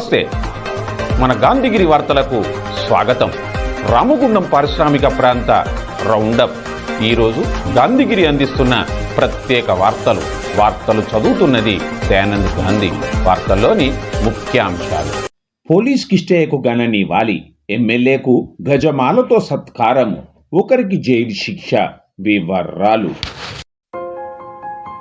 నమస్తే. మన గాంధీగిరి వార్తలకు స్వాగతం. రామగుండం పారిశ్రామిక ప్రాంత రౌండప్. ఈరోజు గాంధీగిరి అందిస్తున్న ప్రత్యేక వార్తలు. వార్తలు చదువుతున్నది దయానంద్ గాంధీ. వార్తల్లోని ముఖ్యాంశాలు. పోలీస్ కిష్టయ్యకు వాలి. ఎమ్మెల్యేకు గజమాలతో సత్కారం. ఒకరికి జైలు శిక్ష. వివరాలు.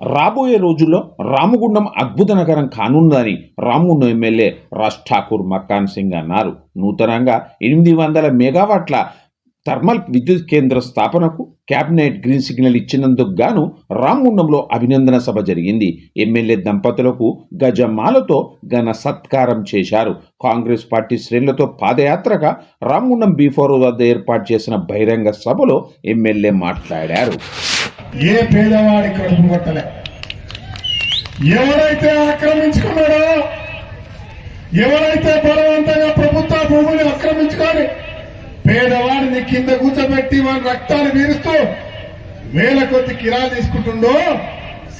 రాబోయే రోజుల్లో రామగుండం అద్భుత నగరం కానుందని రామగుండం ఎమ్మెల్యే రాజ్ ఠాకూర్ మక్కాన్ సింగ్ అన్నారు. నూతనంగా ఎనిమిది వందల మెగావాట్ల థర్మల్ విద్యుత్ కేంద్ర స్థాపనకు కేబినెట్ గ్రీన్ సిగ్నల్ ఇచ్చినందుకు గాను రామగుండంలో అభినందన సభ జరిగింది. ఎమ్మెల్యే దంపతులకు గజమాలతో ఘన సత్కారం చేశారు. కాంగ్రెస్ పార్టీ శ్రేణులతో పాదయాత్రగా రామగుండం బీఫోర్ వద్ద ఏర్పాటు చేసిన బహిరంగ సభలో ఎమ్మెల్యే మాట్లాడారు. ఏ పేదవాడి కడుపు కొట్టలే? ఎవరైతే ఆక్రమించుకున్నాడో ఎవరైతే బలవంతంగా ప్రభుత్వ భూమిని ఆక్రమించుకొని పేదవాడిని కింద కూర్చోబెట్టి వాడి రక్తాన్ని వీరుస్తూ వేల కొద్ది కిరా తీసుకుంటుండో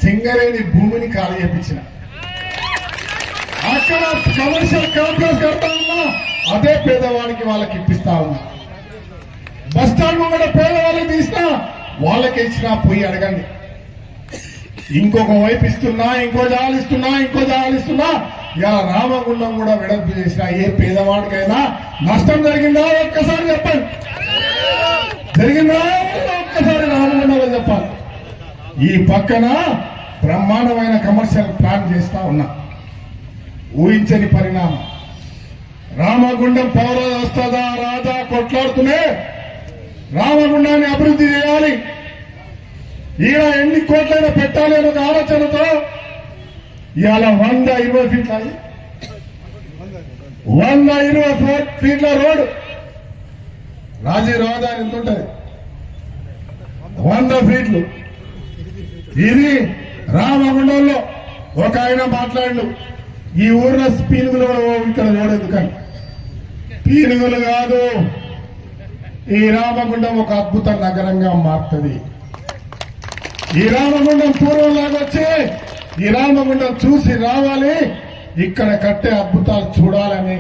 సింగరేణి భూమిని ఖాళీ చేపించిన అక్కడ కమర్షియల్ కాంప్లెక్స్ కడతా ఉన్నా అదే పేదవాడికి వాళ్ళకి ఇప్పిస్తా ఉన్నా. బస్ స్టాండ్ ముంగడ పేదవాళ్ళకి తీసినా వాళ్ళకి ఇచ్చినా పోయి అడగండి. ఇంకొక వైపు ఇస్తున్నా ఇంకో జాలిస్తున్నా ఇంకో జాలిస్తున్నా ఇలా రామగుండం కూడా వెడల్పు చేసిన ఏ పేదవాడికైనా నష్టం జరిగిందా? ఒక్కసారి చెప్పండి. జరిగిందా? ఒక్కసారి రామగుండంలో చెప్పాలి. ఈ పక్కన బ్రహ్మాండమైన కమర్షియల్ ప్లాన్ చేస్తా ఉన్నా. ఊహించని పరిణామం. రామగుండం పౌర వస్తుందా రాజా కొట్లాడుతూనే రామగుండాన్ని అభివృద్ధి చేయాలి. ఈయన ఎన్ని కోట్లైనా పెట్టాలి అనే ఒక ఆలోచనతో ఇవాళ వంద ఇరవై ఫీట్ల వంద ఇరవై ఫీట్ల రోడ్ రాజీ రహదారి ఎంత ఉంటుంది? వంద ఫీట్లు. ఇది రామగుండంలో ఒక ఆయన మాట్లాడు ఈ ఊర్లో పీనుగులు కూడా ఇక్కడ రోడ్ ఎందుకని? పీనుగులు కాదు. ఈ రామగుండం ఒక అద్భుత నగరంగా మారుతుంది. ఈ రామగుండం పూర్వంలాగా వచ్చి ఈ రామగుండం చూసి రావాలి ఇక్కడ కట్టే అద్భుతాలు చూడాలని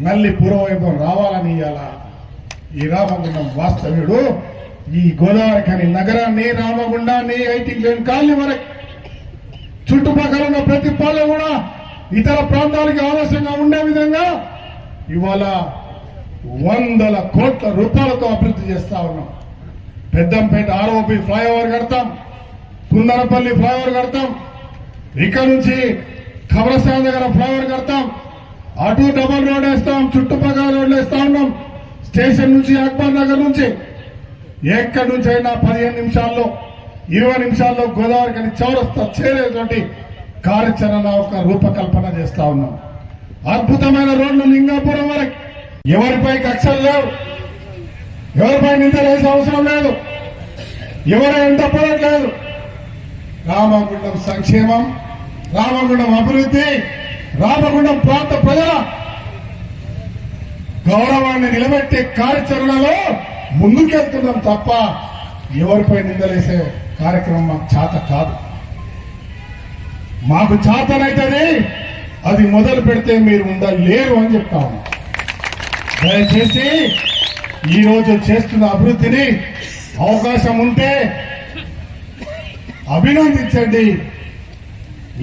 మళ్ళీ పూర్వవైభవం రావాలని ఇలా ఈ రామగుండం వాస్తవ్యుడు ఈ గోదావరి కానీ నగరాన్ని రామగుండాన్ని ఐటీ లేని కాలనీ వరకు చుట్టుపక్కల ఉన్న ప్రతి పల్లె కూడా ఇతర ప్రాంతాలకి ఆలస్యంగా ఉండే విధంగా ఇవాళ వందల కోట్ల రూపాయలతో అభివృద్ధి చేస్తా ఉన్నాం. పెద్దంపేట ఆర్ఓపి ఫ్లైఓవర్ కడతాం. కుందరపల్లి ఫ్లైఓవర్ కడతాం. ఇక్కడ నుంచి ఖబరస్థాన్ దగ్గర ఫ్లైఓవర్ కడతాం. అటు డబల్ రోడ్ వేస్తాం చుట్టుపక్కల రోడ్లు వేస్తా ఉన్నాం. స్టేషన్ నుంచి అక్బర్ నగర్ నుంచి ఎక్కడి నుంచి అయినా పదిహేను నిమిషాల్లో ఇరవై నిమిషాల్లో గోదావరి కానీ చౌరస్తా చేరేటువంటి కార్యాచరణ ఒక రూపకల్పన చేస్తా ఉన్నాం. అద్భుతమైన రోడ్లు లింగాపురం వరకు. ఎవరిపై కక్షలు లేవు? ఎవరిపై నిందలు వేసే అవసరం లేదు. ఎవరు ఎంత లేదు రామగుండం సంక్షేమం రామగుండం అభివృద్ధి రామగుండం ప్రాంత ప్రజల గౌరవాన్ని నిలబెట్టే కార్యాచరణలో ముందుకెళ్తున్నాం తప్ప ఎవరిపై నిందలేసే కార్యక్రమం మాకు చేత కాదు. మాకు చేతనైతుంది అది మొదలు పెడితే మీరు ఉండలేరు అని చెప్తా ఉన్నాం. దయచేసి ఈ రోజు చేస్తున్న అభివృద్ధిని అవకాశం ఉంటే అభినందించండి.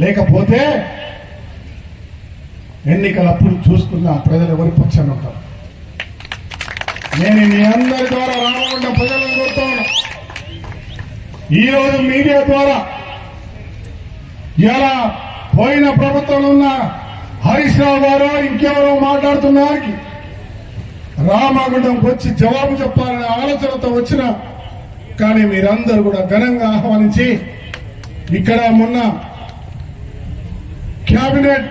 లేకపోతే ఎన్నికలప్పుడు చూసుకున్న ప్రజలు ఎవరి పక్షాన్ని ఉంటారు? నేను మీ అందరి ద్వారా రామగుండ ప్రజలను కోరుతాను ఈరోజు మీడియా ద్వారా ఇలా పోయిన ప్రభుత్వంలో ఉన్న హరీష్ రావు గారు ఇంకెవరో మాట్లాడుతున్న వారికి రామగుండంకి వచ్చి జవాబు చెప్పాలనే ఆలోచనతో వచ్చిన కానీ మీరందరూ కూడా ఘనంగా ఆహ్వానించి ఇక్కడ మొన్న కేబినెట్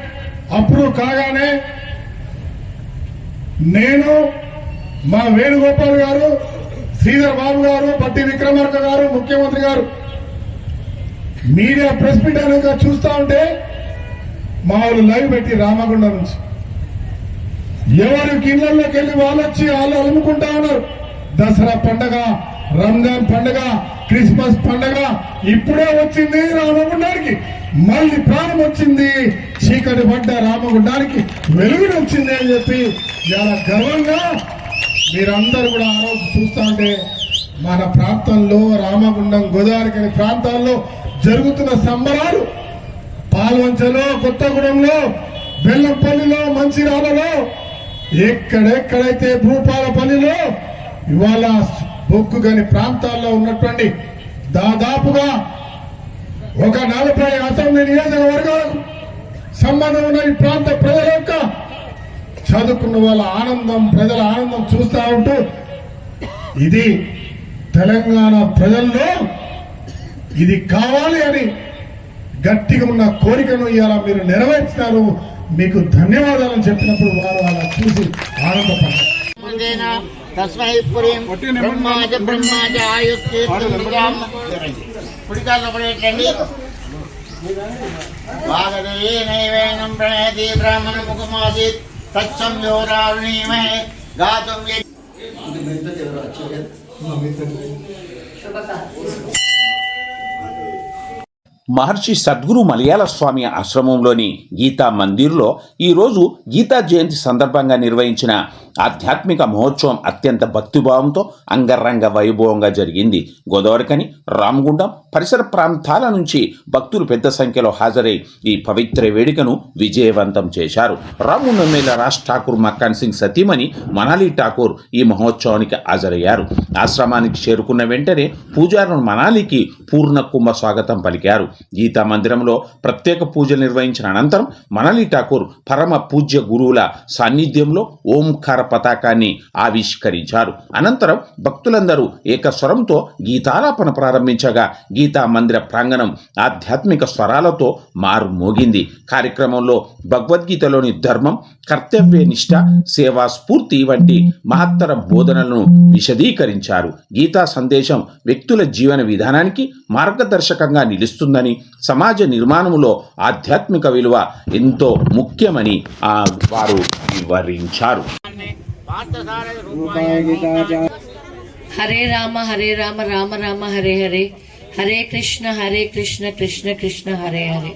అప్రూవ్ కాగానే నేను మా వేణుగోపాల్ గారు శ్రీధర్ బాబు గారు పట్టి విక్రమార్క గారు ముఖ్యమంత్రి గారు మీడియా ప్రెస్ మీట్ అనేది చూస్తా ఉంటే మా వాళ్ళు లైవ్ పెట్టి రామగుండం నుంచి ఎవరికి ఇళ్ళలోకి వెళ్ళి వాళ్ళు వచ్చి వాళ్ళు అలుముకుంటా ఉన్నారు. దసరా పండగ రంజాన్ పండగ క్రిస్మస్ పండగ ఇప్పుడే వచ్చింది రామగుండానికి. మళ్ళీ ప్రాణం వచ్చింది చీకటి పడ్డ రామగుండానికి. వెలుగుని వచ్చింది అని చెప్పి చాలా గర్వంగా మీరందరూ కూడా ఆ రోజు చూస్తా ఉంటే మన ప్రాంతంలో రామగుండం గోదావరి అనే ప్రాంతాల్లో జరుగుతున్న సంబరాలు. పాల్వంచలో కొత్తగూడెంలో బెల్లంపల్లిలో మంచిర్యాలలో ఎక్కడెక్కడైతే భూపాలపల్లిలో ఇవాళ బొక్కు గని ప్రాంతాల్లో ఉన్నటువంటి దాదాపుగా ఒక నలభై అసెంబ్లీ నియోజకవర్గాలకు సంబంధం ఉన్న ఈ ప్రాంత ప్రజల యొక్క చదువుకున్న వాళ్ళ ఆనందం ప్రజల ఆనందం చూస్తా ఉంటూ ఇది తెలంగాణ ప్రజల్లో ఇది కావాలి అని గట్టిగా ఉన్న కోరికను ఇవాళ మీరు నెరవేర్చినారు. మీకు ధన్యవాదాలు చెప్పినప్పుడు వారు అలా చూసి ఆనందపడ్డారు. మృగేణ తస్మై పురీం బ్రహ్మాజ బ్రహ్మాజ పుడికాల్లో పడేటండి. వాగదే నైవేనం ప్రణయతి బ్రాహ్మణ ముఖమాసీత్ తచ్చం యోరారుణీమహే గాతుం యజ్ఞ మహర్షి సద్గురు మలయాళ స్వామి ఆశ్రమంలోని గీతా మందిర్లో ఈరోజు గీతా జయంతి సందర్భంగా నిర్వహించిన ఆధ్యాత్మిక మహోత్సవం అత్యంత భక్తిభావంతో అంగరంగ వైభవంగా జరిగింది. గోదావరికని రామగుండం పరిసర ప్రాంతాల నుంచి భక్తులు పెద్ద సంఖ్యలో హాజరై ఈ పవిత్ర వేడుకను విజయవంతం చేశారు. రామగుండం మేళ రాజ్ ఠాకూర్ మక్కాన్ సింగ్ సతీమణి మనాలి ఠాకూర్ ఈ మహోత్సవానికి హాజరయ్యారు. ఆశ్రమానికి చేరుకున్న వెంటనే పూజారులు మనాలికి పూర్ణ కుంభ స్వాగతం పలికారు. గీతా మందిరంలో ప్రత్యేక పూజలు నిర్వహించిన అనంతరం మనాలి ఠాకూర్ పరమ పూజ్య గురువుల సాన్నిధ్యంలో ఓంకార పతాకాన్ని ఆవిష్కరించారు. అనంతరం భక్తులందరూ ఏకస్వరంతో గీతాలాపన ప్రారంభించగా గీతా మందిర ప్రాంగణం ఆధ్యాత్మిక స్వరాలతో మారుమోగింది. కార్యక్రమంలో భగవద్గీతలోని ధర్మం కర్తవ్య నిష్ట సేవా స్ఫూర్తి వంటి మహత్తర బోధనలను విశదీకరించారు. గీతా సందేశం వ్యక్తుల జీవన విధానానికి మార్గదర్శకంగా నిలుస్తుందని సమాజ నిర్మాణంలో ఆధ్యాత్మిక విలువ ఎంతో ముఖ్యమని ఆ వారు వివరించారు. హరే రామ హరే రామ రామ రామ హరే హరే. హరే కృష్ణ హరే కృష్ణ కృష్ణ కృష్ణ హరే హరే.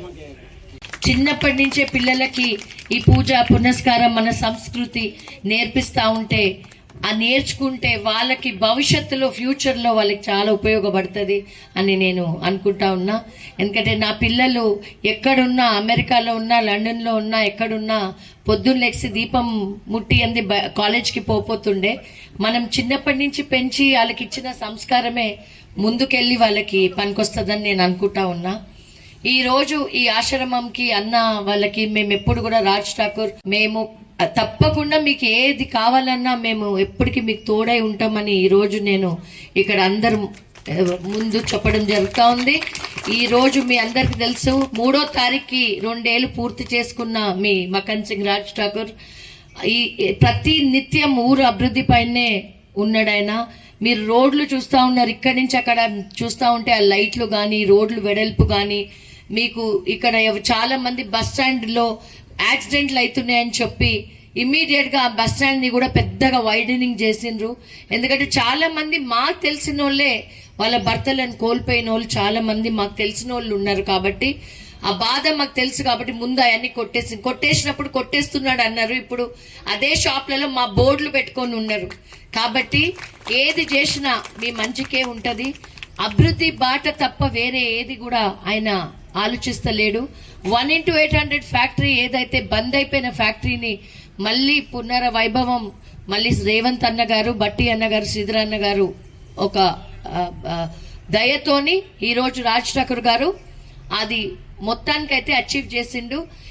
చిన్నప్పటి నుంచే పిల్లలకి ఈ పూజ పునస్కారం మన సంస్కృతి నేర్పిస్తా ఉంటే ఆ నేర్చుకుంటే వాళ్ళకి భవిష్యత్తులో ఫ్యూచర్లో వాళ్ళకి చాలా ఉపయోగపడుతుంది అని నేను అనుకుంటా ఉన్నా. ఎందుకంటే నా పిల్లలు ఎక్కడున్నా అమెరికాలో ఉన్నా లండన్లో ఉన్నా ఎక్కడున్నా పొద్దున్న లెక్సి దీపం ముట్టి అంది బ- కాలేజ్కి పోపోతుండే. మనం చిన్నప్పటి నుంచి పెంచి వాళ్ళకి ఇచ్చిన సంస్కారమే ముందుకెళ్ళి వాళ్ళకి పనికొస్తుందని నేను అనుకుంటా ఉన్నా. ఈ రోజు ఈ ఆశ్రమంకి అన్న వాళ్ళకి మేము ఎప్పుడు కూడా రాజ్ ఠాకూర్ మేము తప్పకుండా మీకు ఏది కావాలన్నా మేము ఎప్పటికీ మీకు తోడై ఉంటామని ఈరోజు నేను ఇక్కడ అందరు ముందు చెప్పడం జరుగుతూ ఉంది. ఈరోజు మీ అందరికి తెలుసు మూడో తారీఖుకి రెండేళ్ళు పూర్తి చేసుకున్న మీ మకన్ సింగ్ రాజ్ ఠాకూర్. ఈ ప్రతి నిత్యం ఊరు అభివృద్ధి పైనే ఉన్నాడాయన. మీరు రోడ్లు చూస్తూ ఉన్నారు ఇక్కడి నుంచి అక్కడ చూస్తూ ఉంటే ఆ లైట్లు కానీ రోడ్లు వెడల్పు కానీ మీకు ఇక్కడ చాలా మంది బస్ స్టాండ్లో యాక్సిడెంట్లు అవుతున్నాయని చెప్పి ఇమ్మీడియట్గా ఆ బస్ స్టాండ్ని కూడా పెద్దగా వైడనింగ్ చేసిండ్రు. ఎందుకంటే చాలా మంది మాకు తెలిసిన వాళ్ళే వాళ్ళ భర్తలను కోల్పోయిన వాళ్ళు చాలా మంది మాకు తెలిసిన వాళ్ళు ఉన్నారు కాబట్టి ఆ బాధ మాకు తెలుసు కాబట్టి ముందు అవన్నీ కొట్టేసి కొట్టేసినప్పుడు కొట్టేస్తున్నాడు అన్నారు. ఇప్పుడు అదే షాప్లలో మా బోర్డులు పెట్టుకొని ఉన్నారు. కాబట్టి ఏది చేసినా మీ మంచికే ఉంటుంది. అభివృద్ధి బాట తప్ప వేరే ఏది కూడా ఆయన ఆలోచిస్తలేడు. One into eight hundred factory ఏదైతే బంద్ అయిపోయిన ఫ్యాక్టరీని మళ్ళీ పునర వైభవం మళ్ళీ రేవంత్ అన్న గారు బట్టి అన్న గారు శ్రీధర్ అన్న గారు ఒక దయతోని ఈరోజు రాజ్ ఠాకూర్ గారు అది మొత్తానికైతే అచీవ్ చేసిండు.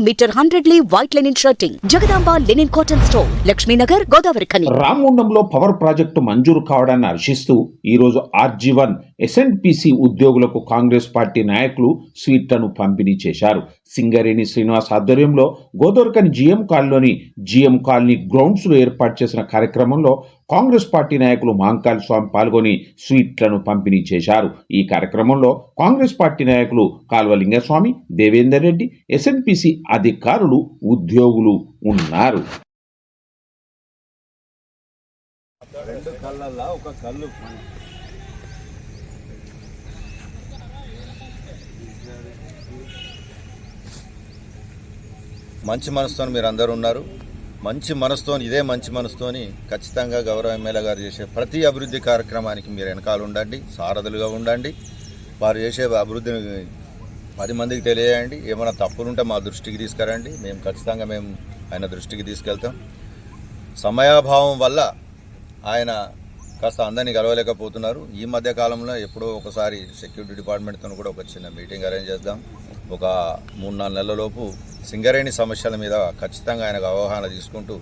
meter hundred lea white linen shirting Jagadamba linen cotton store Lakshminagar Godavari Khani రామగుండంలో power project మంజూరు కావడాన్ని హర్షిస్తూ ఈరోజు ఆర్జీ వన్ ఎస్ఎన్పిసి ఉద్యోగులకు కాంగ్రెస్ పార్టీ నాయకులు స్వీట్లను పంపిణీ చేశారు. సింగరేణి శ్రీనివాస్ ఆధ్వర్యంలో గోదోర్కని జీఎం కాలనీలోని జిఎం కాలనీ గ్రౌండ్స్లో ఏర్పాటు చేసిన కార్యక్రమంలో కాంగ్రెస్ పార్టీ నాయకులు మాంకాల్ స్వామి పాల్గొని స్వీట్లను పంపిణీ చేశారు. ఈ కార్యక్రమంలో కాంగ్రెస్ పార్టీ నాయకులు కాల్వలింగస్వామి దేవేందర్ రెడ్డి ఎస్ఎన్పిసి అధికారులు ఉద్యోగులు ఉన్నారు. మంచి మనసుతో మీరు అందరూ ఉన్నారు. మంచి మనసుతో ఇదే మంచి మనసుతోని ఖచ్చితంగా గౌరవ ఎమ్మెల్యే గారు చేసే ప్రతి అభివృద్ధి కార్యక్రమానికి మీరు వెనకాల ఉండండి సారథులుగా ఉండండి. వారు చేసే అభివృద్ధిని పది మందికి తెలియజేయండి. ఏమైనా తప్పులుంటే మా దృష్టికి తీసుకురండి. మేము ఖచ్చితంగా మేము ఆయన దృష్టికి తీసుకెళ్తాం. సమయాభావం వల్ల ఆయన కాస్త అందరినీ కలవలేకపోతున్నారు. ఈ మధ్య కాలంలో ఎప్పుడో ఒకసారి సెక్యూరిటీ డిపార్ట్మెంట్తో కూడా ఒక చిన్న మీటింగ్ అరేంజ్ చేద్దాం. ఒక మూడు నాలుగు నెలలలోపు సింగరేణి సమస్యల మీద ఖచ్చితంగా ఆయనకు అవగాహన తీసుకుంటూ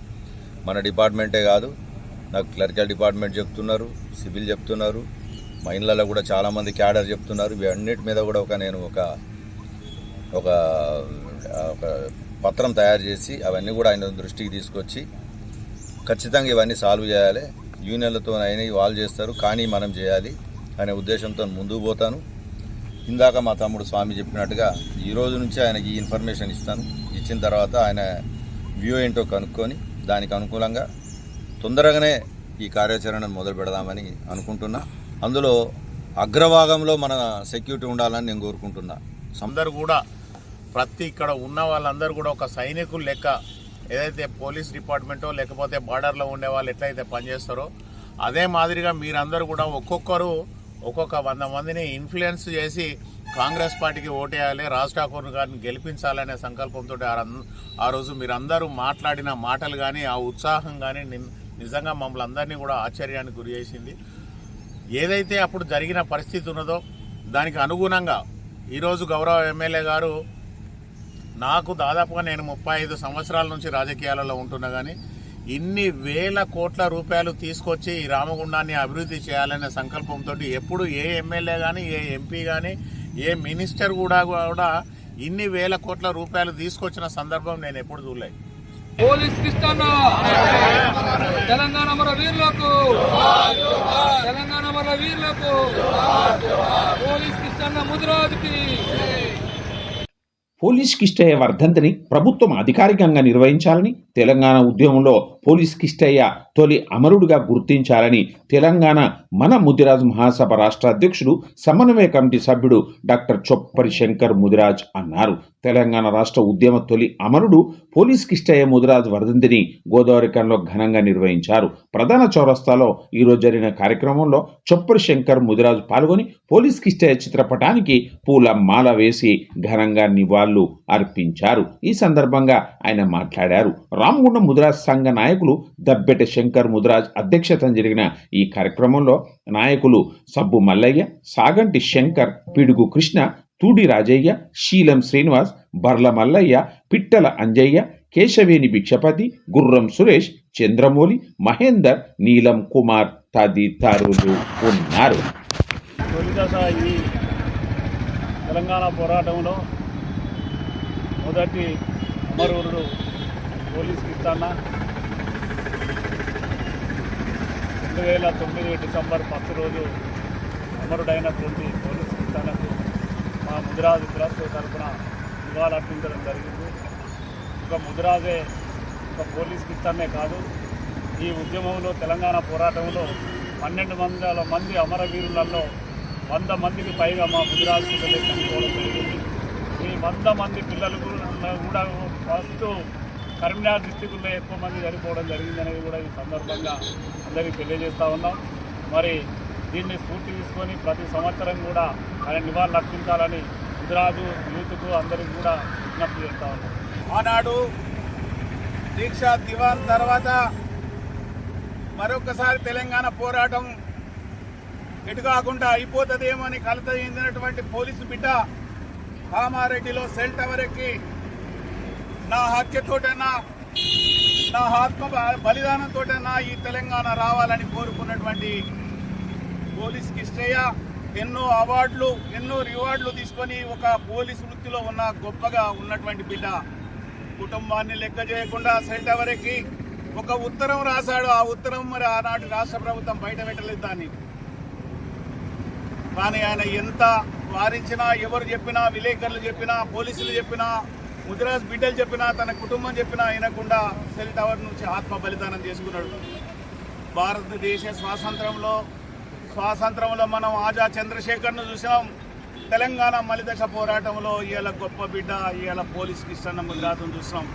మన డిపార్ట్మెంటే కాదు నాకు క్లరికల్ డిపార్ట్మెంట్ చెప్తున్నారు సివిల్ చెప్తున్నారు మైన్లలో కూడా చాలామంది క్యాడర్ చెప్తున్నారు. ఇవన్నిటి మీద కూడా ఒక నేను ఒక ఒక ఒక పత్రం తయారు చేసి అవన్నీ కూడా ఆయన దృష్టికి తీసుకొచ్చి ఖచ్చితంగా ఇవన్నీ సాల్వ్ చేయాలి. యూనియన్లతో అయినా వాళ్ళు చేస్తారు కానీ మనం చేయాలి అనే ఉద్దేశంతో ముందుకు పోతాను. ఇందాక మా తమ్ముడు స్వామి చెప్పినట్టుగా ఈ రోజు నుంచి ఆయనకి ఈ ఇన్ఫర్మేషన్ ఇస్తాను. ఇచ్చిన తర్వాత ఆయన వ్యూ ఏంటో కనుక్కొని దానికి అనుకూలంగా తొందరగానే ఈ కార్యాచరణను మొదలు పెడదామని అనుకుంటున్నా. అందులో అగ్రభాగంలో మన సెక్యూరిటీ ఉండాలని నేను కోరుకుంటున్నా. అందరు కూడా ప్రతి ఇక్కడ ఉన్న వాళ్ళందరూ కూడా ఒక సైనికులు లెక్క ఏదైతే పోలీస్ డిపార్ట్మెంటో లేకపోతే బార్డర్లో ఉండే వాళ్ళు ఎట్లయితే పనిచేస్తారో అదే మాదిరిగా మీరందరూ కూడా ఒక్కొక్కరు ఒక్కొక్క వంద మందిని ఇన్ఫ్లుయెన్స్ చేసి కాంగ్రెస్ పార్టీకి ఓటేయాలి రాజ్ ఠాకూర్ గారిని గెలిపించాలనే సంకల్పంతో ఆ ఆ రోజు మీరందరూ మాట్లాడిన మాటలు కానీ ఆ ఉత్సాహం కానీ నిన్- నిజంగా మమ్మల్ని అందరినీ కూడా ఆశ్చర్యానికి గురి చేసింది. ఏదైతే అప్పుడు జరిగిన పరిస్థితి ఉన్నదో దానికి అనుగుణంగా ఈరోజు గౌరవ ఎమ్మెల్యే గారు నాకు దాదాపుగా నేను ముప్పై ఐదు సంవత్సరాల నుంచి రాజకీయాలలో ఉంటున్నా కానీ ఇన్ని వేల కోట్ల రూపాయలు తీసుకొచ్చి ఈ రామగుండాన్ని అభివృద్ధి చేయాలనే సంకల్పంతో ఎప్పుడు ఏ ఎమ్మెల్యే కానీ ఏ ఎంపీ కానీ ఏ మినిస్టర్ కూడా కూడా ఇన్ని వేల కోట్ల రూపాయలు తీసుకొచ్చిన సందర్భం నేను ఎప్పుడు చూడలేదు పోలీస్ తెలంగాణ మన వీరులకు! తెలంగాణ మన వీరులకు! పోలీస్ కృష్ణన్న ముదిరాజుకి! పోలీస్ కిష్టయ్య వర్ధంతిని ప్రభుత్వం అధికారికంగా నిర్వహించాలని తెలంగాణ ఉద్యమంలో పోలీస్ కిష్టయ్య తొలి అమరుడిగా గుర్తించాలని తెలంగాణ మన ముదిరాజ్ మహాసభ రాష్ట్ర అధ్యక్షుడు సమన్వయ కమిటీ సభ్యుడు డాక్టర్ చొప్పరి శంకర్ ముదిరాజ్ అన్నారు. తెలంగాణ రాష్ట్ర ఉద్యమ తొలి అమరుడు పోలీస్ కిష్టయ్య ముదిరాజ్ వర్ధంతిని గోదావరికంలో ఘనంగా నిర్వహించారు. ప్రధాన చౌరస్తాలో ఈరోజు జరిగిన కార్యక్రమంలో చొప్పరి శంకర్ ముదిరాజ్ పాల్గొని పోలీస్ కిష్టయ్య చిత్రపటానికి పూల మాల వేసి ఘనంగా నివాళులు అర్పించారు. ఈ సందర్భంగా ఆయన మాట్లాడారు. రామగుండం ముదిరాజ్ సంఘ నాయకులు దబ్బెట శంకర్ ముదిరాజ్ అధ్యక్షతన జరిగిన ఈ కార్యక్రమంలో నాయకులు సబ్బు మల్లయ్య సాగంటి శంకర్ పిడుగు కృష్ణ తూడి రాజయ్య శీలం శ్రీనివాస్ బర్ల మల్లయ్య పిట్టల అంజయ్య కేశవేని భిక్షపతి గుర్రం సురేష్ చంద్రమౌళి మహేందర్ నీలం కుమార్ తదితరులు ఉన్నారు. తెలంగాణ పోరాటంలో మొదటి అమరవరుడు పోలీస్ ఇస్తానా రెండు వేల తొమ్మిది డిసెంబర్ ఫస్ట్ రోజు అమరుడైనటువంటి పోలీస్ కిస్తానకు మా ముదిరాజు కులస్తు తరఫున నివాళులర్పించడం జరిగింది. ఒక ముదిరాజే ఒక పోలీస్ కిస్తానే కాదు ఈ ఉద్యమంలో తెలంగాణ పోరాటంలో పన్నెండు వందల మంది అమరవీరులలో వంద మందికి పైగా మా ముదిరాజు పిల్లలే చనిపోవడం జరిగింది. ఈ వంద మంది పిల్లలు కూడా కూడా ఫస్ట్ కరీంనగర్ డిస్టిక్లో ఎక్కువ మంది చనిపోవడం జరిగిందనేది కూడా ఈ సందర్భంగా అందరికీ తెలియజేస్తూ ఉన్నాం. మరి దీన్ని స్ఫూర్తి తీసుకొని ప్రతి సంవత్సరం కూడా ఆయన నివాళులు అర్పించాలని గుజరాజు యూత్కు అందరికీ కూడా విజ్ఞప్తి చేస్తూ ఉన్నాం. ఆనాడు దీక్ష దివాన్ తర్వాత మరొకసారి తెలంగాణ పోరాటం ఎటు కాకుండా అయిపోతుందేమో అని కలత చెందినటువంటి పోలీసు బిడ్డ కామారెడ్డిలో సెల్ టవర్ ఎక్కి నా హత్యతోటైనా నా ఆత్మ బలిదానంతో నా ఈ తెలంగాణ రావాలని కోరుకున్నటువంటి పోలీస్ కిష్టయ్య ఎన్నో అవార్డులు ఎన్నో రివార్డులు తీసుకొని ఒక పోలీస్ వృత్తిలో ఉన్న గొప్పగా ఉన్నటువంటి బిడ్డ. కుటుంబాన్ని లెక్క చేయకుండా సెల్ట్ టవర్ ఒక ఉత్తరం రాశాడు. ఆ ఉత్తరం మరి ఆనాటి రాష్ట్ర ప్రభుత్వం బయట పెట్టలేదు దాన్ని. కానీ ఆయన ఎంత వారించినా ఎవరు చెప్పినా విలేకరులు చెప్పినా పోలీసులు చెప్పినా ముదిరాజ్ బిడ్డలు చెప్పినా తన కుటుంబం చెప్పినా అయినకుండా సెల్ టవర్ నుంచి ఆత్మ బలిదానం చేసుకున్నాడు. భారతదేశ స్వాతంత్రంలో స్వాతంత్రంలో మనం ఆజా చంద్రశేఖర్ను చూసాం. తెలంగాణ మలిదశ పోరాటంలో ఇవాళ గొప్ప బిడ్డ ఇవాళ పోలీస్ కిష్టన్న ముదిరాజును చూసాం.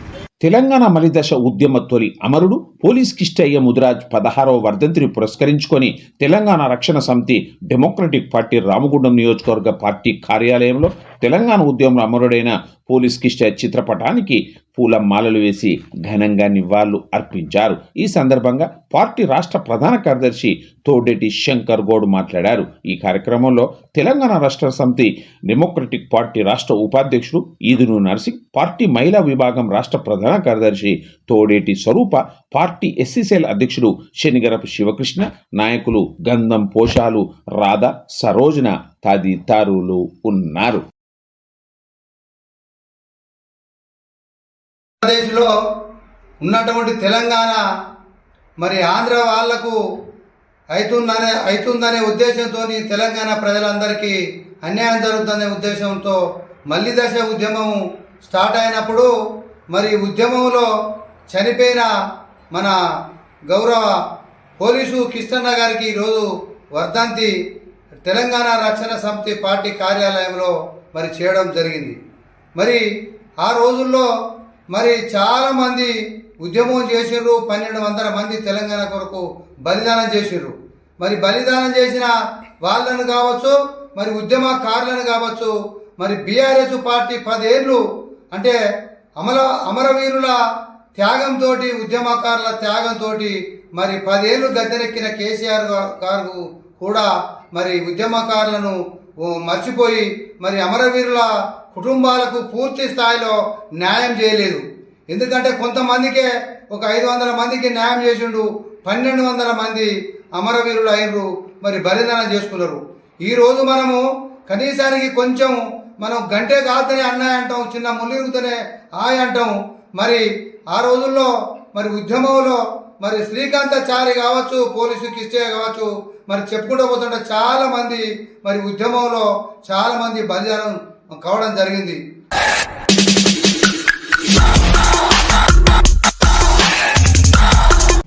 తెలంగాణ మలిదశ ఉద్యమ తొలి అమరుడు పోలీస్ కిష్టయ్య ముదిరాజ్ పదహారవ వర్ధంతిని పురస్కరించుకొని తెలంగాణ రక్షణ సమితి డెమోక్రటిక్ పార్టీ రామగుండం నియోజకవర్గ పార్టీ కార్యాలయంలో తెలంగాణ ఉద్యమంలో అమరుడైన పోలీస్ కిష్టయ్య చిత్రపటానికి పూల మాలలు వేసి ఘనంగా నివాళులు అర్పించారు. ఈ సందర్భంగా పార్టీ రాష్ట్ర ప్రధాన కార్యదర్శి తోడేటి శంకర్ గౌడ్ మాట్లాడారు. ఈ కార్యక్రమంలో తెలంగాణ రాష్ట్ర సమితి డెమోక్రటిక్ పార్టీ రాష్ట్ర ఉపాధ్యక్షుడు ఈదును నర్సింగ్ పార్టీ మహిళా విభాగం రాష్ట్ర ప్రధాన కార్యదర్శి తోడేటి స్వరూప పార్టీ ఎస్సీసీఎల్ అధ్యక్షుడు శనిగరపు శివకృష్ణ నాయకులు గంధం పోషాలు రాధ సరోజన తదితరులు ఉన్నారు. ఆంధ్రప్రదేశ్లో ఉన్నటువంటి తెలంగాణ మరి ఆంధ్ర వాళ్ళకు అవుతుందనే అవుతుందనే ఉద్దేశంతో తెలంగాణ ప్రజలందరికీ అన్యాయం జరుగుతుందనే ఉద్దేశంతో మల్లి దశ ఉద్యమం స్టార్ట్ అయినప్పుడు మరి ఉద్యమంలో చనిపోయిన మన గౌరవ పోలీసు కిష్టన్న గారికి ఈరోజు వర్ధంతి తెలంగాణ రక్షణ సమితి పార్టీ కార్యాలయంలో మరి చేయడం జరిగింది. మరి ఆ రోజుల్లో మరి చాలామంది ఉద్యమం చేసిర్రు పన్నెండు వందల మంది తెలంగాణ కొరకు బలిదానం చేసిర్రు. మరి బలిదానం చేసిన వాళ్ళను కావచ్చు మరి ఉద్యమకారులను కావచ్చు మరి బీఆర్ఎస్ పార్టీ పదేళ్ళు అంటే అమర అమరవీరుల త్యాగంతో ఉద్యమకారుల త్యాగంతో మరి పదేళ్ళు గద్దెనెక్కిన కేసీఆర్ గారు కూడా మరి ఉద్యమకారులను మర్చిపోయి మరి అమరవీరుల కుటుంబాలకు పూర్తి స్థాయిలో న్యాయం చేయలేదు. ఎందుకంటే కొంతమందికే ఒక ఐదు వందల మందికి న్యాయం చేసిండు పన్నెండు వందల మంది అమరవీరులు అయినరు మరి బలిదానం చేసుకున్నారు. ఈ రోజు మనము కనీసానికి కొంచెం మనం గంటే కాదని అన్నాయి అంటాం చిన్న ముల్లిరుగుతూనే ఆయ్ అంటాం. మరి ఆ రోజుల్లో మరి ఉద్యమంలో మరి శ్రీకాంతాచారి కావచ్చు పోలీసు కిస్టే కావచ్చు మరి చెప్పుకుంటూ పోతుంటే చాలామంది మరి ఉద్యమంలో చాలామంది బలిదానం కావడం జరిగింది.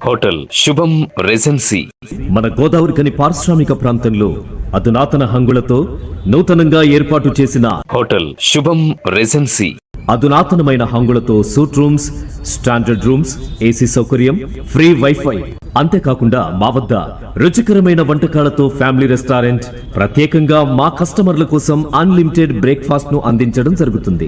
Hotel Shubham regency. మన గోదావరికని పారిశ్రామిక ప్రాంతంలో అధునాతన హంగులతో నూతనంగా ఏర్పాటు చేసిన హోటల్ శుభం రెజెన్సీ. అధునాతనమైన హంగులతో suite rooms standard rooms AC సౌకర్యం ఫ్రీ వైఫై అంతేకాకుండా మా వద్ద రుచికరమైన వంటకాలతో ఫ్యామిలీ రెస్టారెంట్ ప్రత్యేకంగా మా కస్టమర్ల కోసం అన్లిమిటెడ్ బ్రేక్ఫాస్ట్ను అందించడం జరుగుతుంది.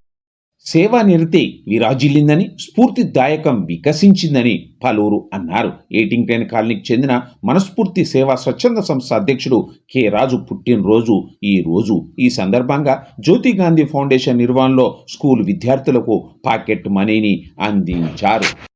సేవా నిరతి విరాజిల్లిందని స్ఫూర్తిదాయకం వికసించిందని పలువురు అన్నారు. ఏటింగ్టెన్ కాలనీకి చెందిన మనస్ఫూర్తి సేవా స్వచ్ఛంద సంస్థ అధ్యక్షుడు కె. రాజు పుట్టినరోజు ఈ రోజు. ఈ సందర్భంగా జ్యోతి గాంధీ ఫౌండేషన్ నిర్వహణలో స్కూల్ విద్యార్థులకు పాకెట్ మనీని అందించారు.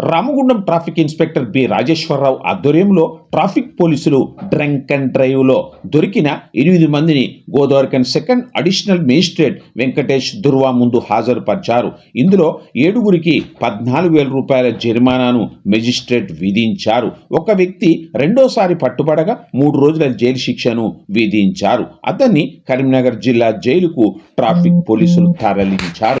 Ramagundam traffic inspector B Rajeshwara Rao ఆధ్వర్యంలో ట్రాఫిక్ పోలీసులు డ్రంక్ అండ్ డ్రైవ్లో దొరికిన ఎనిమిది మందిని Godavarikhani second additional magistrate Venkatesh Durva ముందు హాజరుపరిచారు. ఇందులో ఏడుగురికి పద్నాలుగు వేల రూపాయల జరిమానాను మెజిస్ట్రేట్ విధించారు. ఒక వ్యక్తి రెండోసారి పట్టుబడగా మూడు రోజుల జైలు శిక్షను విధించారు. అతన్ని కరీంనగర్ జిల్లా జైలుకు ట్రాఫిక్ పోలీసులు తరలించారు.